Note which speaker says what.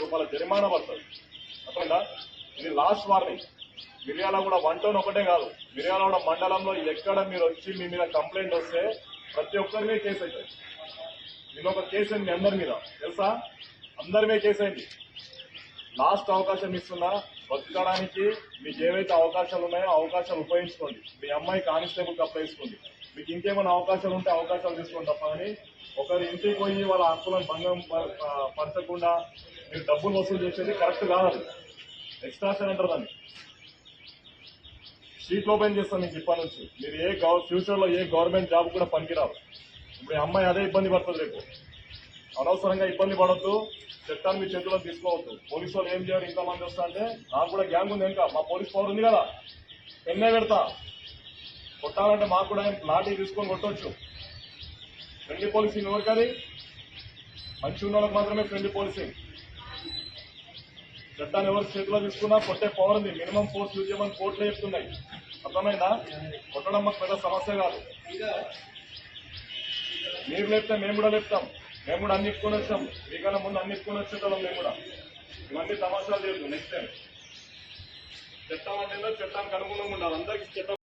Speaker 1: రూపాయల జరిమానా పడుతుంది. అర్థమైందా? ఇది లాస్ట్ వార్నింగ్ మిర్యాల కూడా వన్ టౌన్ ఒకటే కాదు. మిర్యాల కూడా మండలంలో ఎక్కడ మీరు వచ్చి మీ మీద కంప్లైంట్ వస్తే ప్రతి ఒక్కరి మీద కేసు అవుతుంది. నేను ఒక కేసు అయింది మీ అందరి మీద. తెలుసా? అందరి మీద కేసు అయింది. లాస్ట్ అవకాశం ఇస్తున్నా బతకడానికి మీకు ఏవైతే అవకాశాలు ఉన్నాయో అవకాశాలు ఉపయోగించుకోండి. మీ అమ్మాయి కానిస్టేబుల్ అప్లై చేసుకోండి. మీకు ఇంకేమైనా అవకాశాలు ఉంటే అవకాశాలు తీసుకోండి తప్ప కానీ ఒకరి ఇంటికి పోయి వాళ్ళ హక్కులను భంగం పరచకుండా మీరు డబ్బులు వసూలు చేసేది కరెక్ట్ కాదు. ఎక్స్ట్రాషన్ అంటారు దాన్ని. స్ట్రీట్ ఓపెన్ చేస్తాను మీకు ఇప్పటి నుంచి. మీరు ఏ ఫ్యూచర్లో ఏ గవర్నమెంట్ జాబ్ కూడా పనికిరారు ఇప్పుడు అమ్మాయి అదే ఇబ్బంది పడుతుంది రేపు. అనవసరంగా ఇబ్బంది పడద్దు. చట్టాన్ని మీ చేతిలో తీసుకోవద్దు. పోలీసు వాళ్ళు ఏం చేయాలి ఇంతమంది వస్తా అంటే నాకు కూడా గ్యాంగ్ ఉంది ఇంకా మా పోలీస్ పవర్ ఉంది కదా. ఎన్నే పెడతా? కొట్టాలంటే మాకు కూడా లాఠీ తీసుకొని కొట్టొచ్చు. ఫ్రెండ్లీ పోలీసింగ్ ఎవరికది మంచి ఉన్న వాళ్ళకి మాత్రమే ఫ్రెండ్లీ పోలీసింగ్. చట్టాన్ని ఎవరు చేతిలో తీసుకున్నా కొట్టే పవర్ ఉంది. మినిమం ఫోర్స్ యూజ్ చేయమని కోర్టులో చెప్తున్నాయి. అర్థమైందా? కొట్టడం మాకు పెద్ద సమస్య కాదు. మీరు లేపితే మేము కూడా లేపుతాం. మేము కూడా అన్ని ఇప్పుకొని వచ్చాం. మీకన్నా ముందు అన్ని ఇప్పుకొని వచ్చేటోళ్ళం మేము కూడా. ఇవన్నీ తమాషాలు లేదు నెక్స్ట్ టైం చట్టం అంటే చట్టానికి అనుగుణంగా ఉండాలి. అందరికీ చట్టం